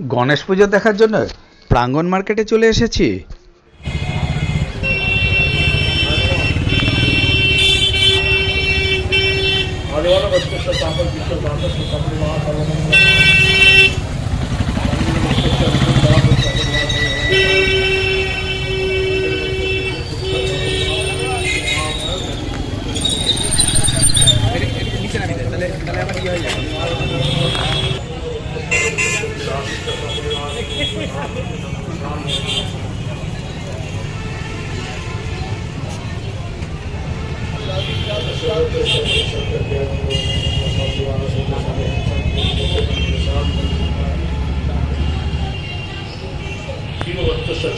গণেশ পুজো দেখার জন্য প্রাঙ্গন মার্কেটে চলে এসেছি।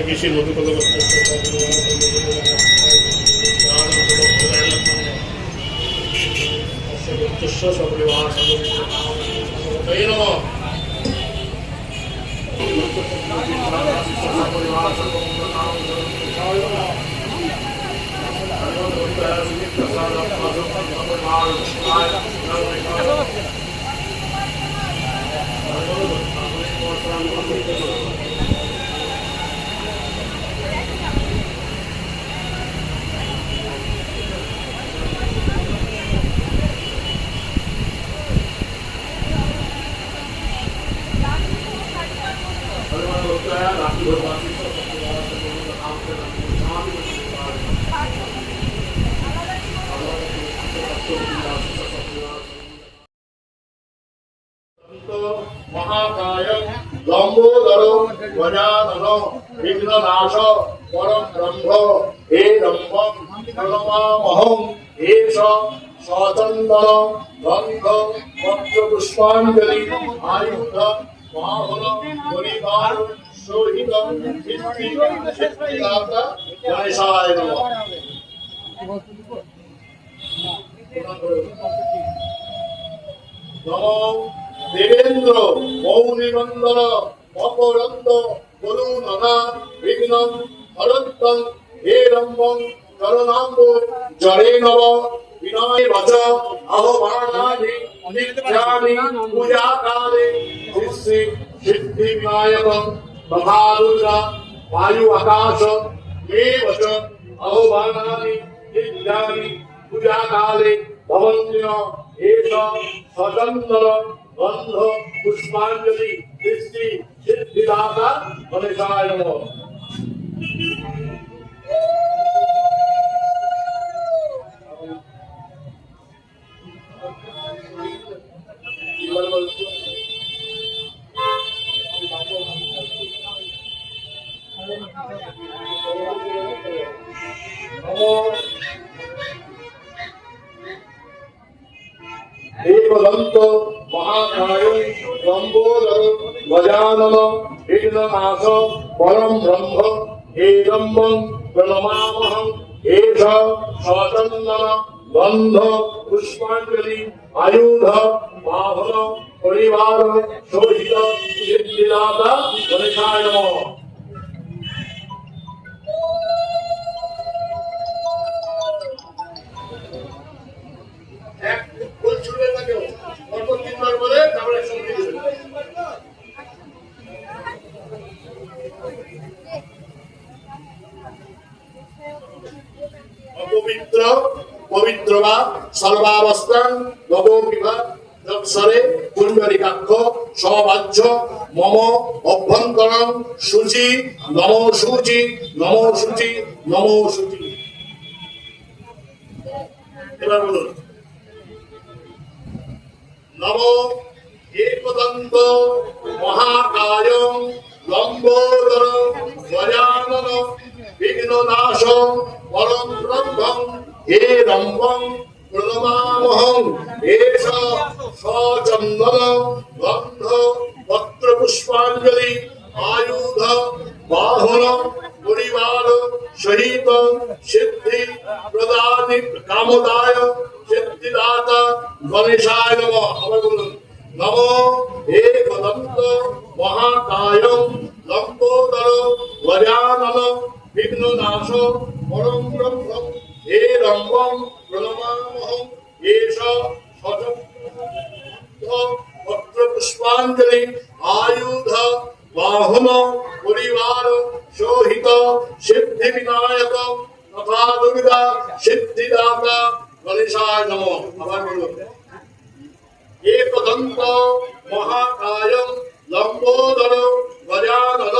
ಕಿಶಿ ಮಧುಕಲ মহাকায় লম্বোদর গজানন বিঘ্ননাশ পরম ব্রহ্ম হে ব্রহ্ম প্রণমামহং এষ সচন্দন গন্ধ পত্র পুষ্পাঞ্জলি আয়ুধ মহাবল পরিবার নমঃ। নম। দেবেন্দ্র মৌনিনন্দন অপরন্ত করুণনা বিঘ্ন হরন্তং হে রম্বং করুণাম্ব জরে নব বিনয় বচ আহ্বানানি নিত্যানি পূজা কালে সিদ্ধি সিদ্ধি বিনায়ক মহারুদ্র, বায়ু আকাশ মে বচ আহ্বানানি নিত্যানি পূজা কালে ভবন্ত্য এষ স্বতন্ত্র বন্ধ পুষ্পাঞ্জলি দৃষ্টি সিদ্ধিদাতা গণেশায় নমঃ। গজানন বিঘ্ননাশ পরম ব্রহ্ম। হে প্রণমামহং। এষ সচন্দন গন্ধ পুষ্পাঞ্জলি আয়ুধ বাহন পরিবার শোভিত সিদ্ধিদাতা গণেশায় নমঃ। এক ফুল ছুড়ে থাকে পরপর তিনবার বলে তারপরে একসঙ্গে দিয়ে দেবে। অপবিত্র পবিত্র বা সর্বাবস্থান নববিভা দক্ষরে পুণ্ডরিকাক্ষ সবাহ্য মম অভ্যন্তরম সূচি, নম সূচি নম সূচি নম সূচি। এবার বলুন। মহাকায় লম্বোদর সচন্দন বিঘ্ন নাশ পরম ব্রহ্মং হে রম্ভং প্রণমামহং এষ সচন্দন গন্ধ পত্র পুষ্পাঞ্জলি আয়ুধ বাহন পরিবার সহিত সিদ্ধি প্রদানি কামদায় সিদ্ধিদাতা গণেশায় নম। আবার বলুন, নম একদন্ত মহাকায় লম্বোদর গজানন বিঘ্ন নাশ পরম ব্রহ্ম। হে রম্বম প্রণমামহং এষ পত্র পুষ্পাঞ্জলি, আয়ুধ, বাহন, পরিবার সহিত সিদ্ধি বিনায়ক তথা দুর্গা, সিদ্ধিদাতা, গণেশায় নম। আবার বলুন। মহাকায় লম্বোদর গজানন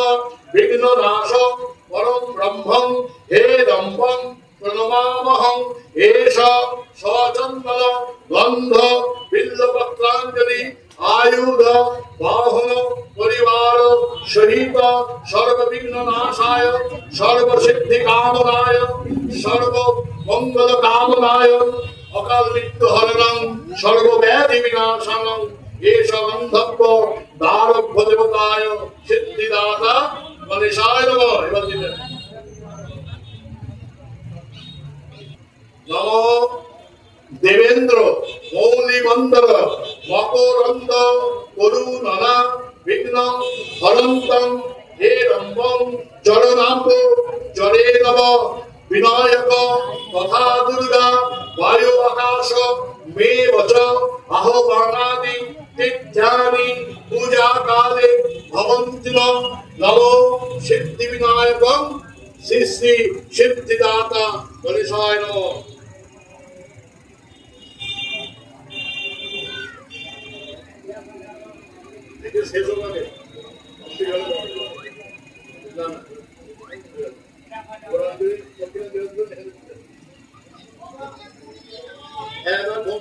বিঘ্ন নাশ পরম ব্রহ্মং হে দম্বং প্রণমামহং এষ সচন্দন গন্ধ বিল্লপত্রাঞ্জলি আয়ুধ বাহন পরিবার সহিত সর্ববিঘ্ন নাশায়, সর্বসিদ্ধি কামনায়, সর্ব মঙ্গল কামনায়, অকাল মৃত্যু হরণং, সর্বব্যাধি বিনাশনং এষ গন্ধব্য দারভ্য দেবতায় সিদ্ধিদাতা গণেশায় নম। এবার দিলেন। নম দেবেন্দ্র মৌলিমন্দর মকরন্দ করুণনা বিঘ্ন হরন্তং হে রম্বং জড়নাথ জড়ে নব বিনায়ক তথা দুর্গা, বায়ু আকাশ, মে বচ আহ্বানাদি তীর্থানি পূজা কালে ভবন্তি নম। সিদ্ধি বিনায়কং শ্রী শ্রী সিদ্ধিদাতা গণেশায় নমঃ। এটা শেষ হবে না, হ্যাঁ, এবার ভোগ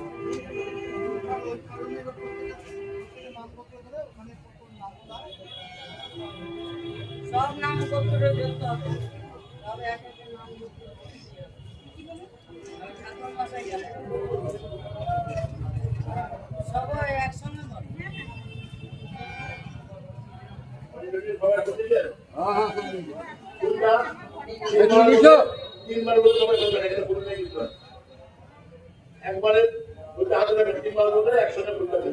সবাই একসঙ্গে সবাই করতেছেন? কোনটা? তিনবার বলে সবাই করবেন, এখানে বলে নেই একবারে বলতে হাতে বলতে হবে।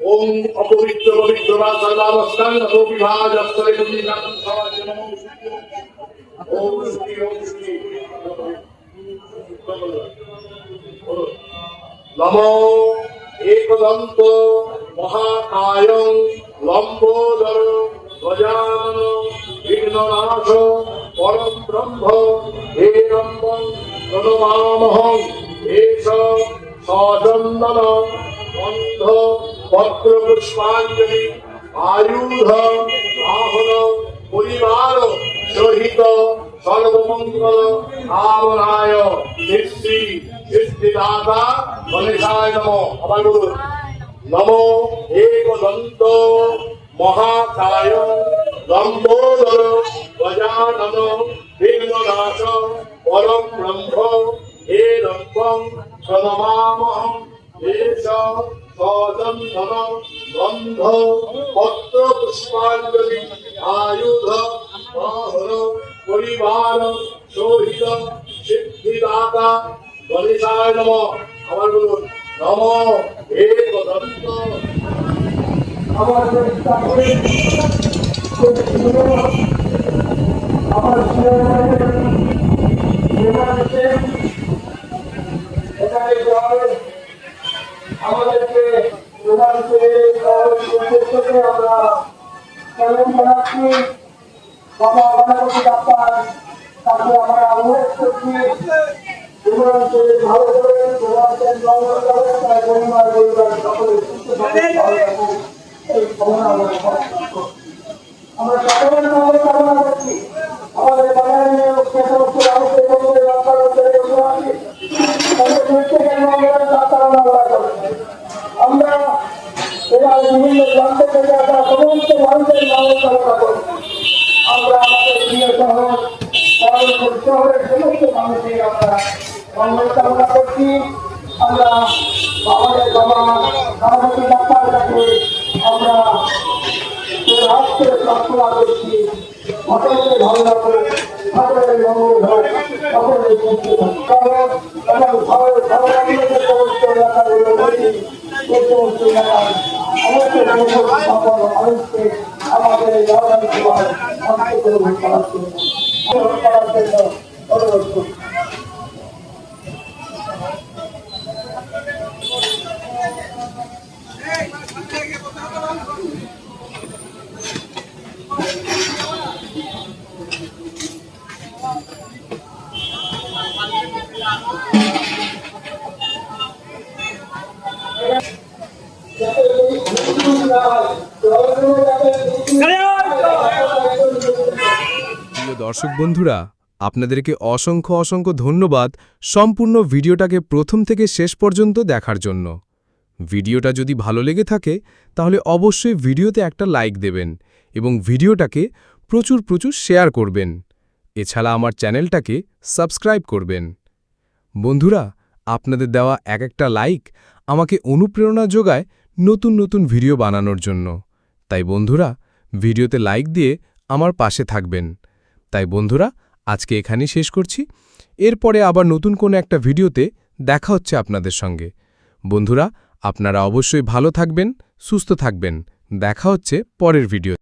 ওম অপবিত্র পবিত্র বা সর্বাবস্থান অথো বিভাজ অস্তরে তুমি নাম সবাই নমঃ ওম শ্রী ওম শ্রী। নম একদন্ত মহাকায় লম্বোদর গজানন বিঘ্ননাশ পরম ব্রহ্ম হে রম্বং পত্র পুষ্পাঞ্জলি আয়ুধ বাহন পরিবার সহিত সর্বমঙ্গল কামনায় সিদ্ধি সিদ্ধিদাতা গণেশায় নম। আবার বলুন, নম একদন্ত মহাকায় লম্বোদর গজানন বিঘ্ননাশ পরম ব্রহ্ম, হে রব্বং প্রণমামহম সচন্দন গন্ধ, পত্র পুষ্পাঞ্জলি, আয়ুধ মহর পরিবার শোহিত সিদ্ধিদাতা, গণেশায় নম। আমার বলুন, নম হে দন্ত আমাদের আমার প্রধানকে উদ্দেশ্যকে আমরা ভালো করে থাকুন এই আমরা। আমরা সকলের মঙ্গল কামনা করছি আমাদের বাঙালি সে সমস্ত মানুষের মঙ্গলে রক্ষা করতে আছি তাদের প্রত্যেকের মঙ্গলের প্রার্থনা আমরা করছি আমরা এরা বিভিন্ন প্রান্ত থেকে আসা সমস্ত মানুষের মঙ্গল কামনা করছি আমরা আমাদের প্রিয় শহর বহরমপুর শহরের সমস্ত মানুষের আমরা মঙ্গল কামনা করছি। আমরা আমাদের বাবা আমাদের ডাক্তার কাছে আমরা হাত প্রার্থনা করছি। সকলকে ভালো রাখো সকলের মঙ্গল হোক, সকলের সুস্থ। কারণ এবং ভালো লাগলে সমস্ত এলাকাগুলো রয়েছে সেই সমস্ত এলাকায় সমস্ত সকল মানুষকে আমাদের এই রাজধানী সভায় অংশগ্রহণ করার জন্য। দর্শক বন্ধুরা আপনাদেরকে অসংখ্য অসংখ্য ধন্যবাদ সম্পূর্ণ ভিডিওটাকে প্রথম থেকে শেষ পর্যন্ত দেখার জন্য। ভিডিওটা যদি ভালো লেগে থাকে, তাহলে অবশ্যই ভিডিওতে একটা লাইক দেবেন এবং ভিডিওটাকে প্রচুর প্রচুর শেয়ার করবেন। এছাড়া আমার চ্যানেলটাকে সাবস্ক্রাইব করবেন। বন্ধুরা, আপনাদের দেওয়া এক একটা লাইক আমাকে অনুপ্রেরণা যোগায় নতুন নতুন ভিডিও বানানোর জন্য। তাই বন্ধুরা, ভিডিওতে লাইক দিয়ে আমার পাশে থাকবেন। তাই বন্ধুরা আজকে এখানেই শেষ করছি। এরপরে আবার নতুন কোনো একটা ভিডিওতে দেখা হচ্ছে আপনাদের সঙ্গে। বন্ধুরা, আপনারা অবশ্যই ভালো থাকবেন, সুস্থ থাকবেন। দেখা হচ্ছে পরের ভিডিও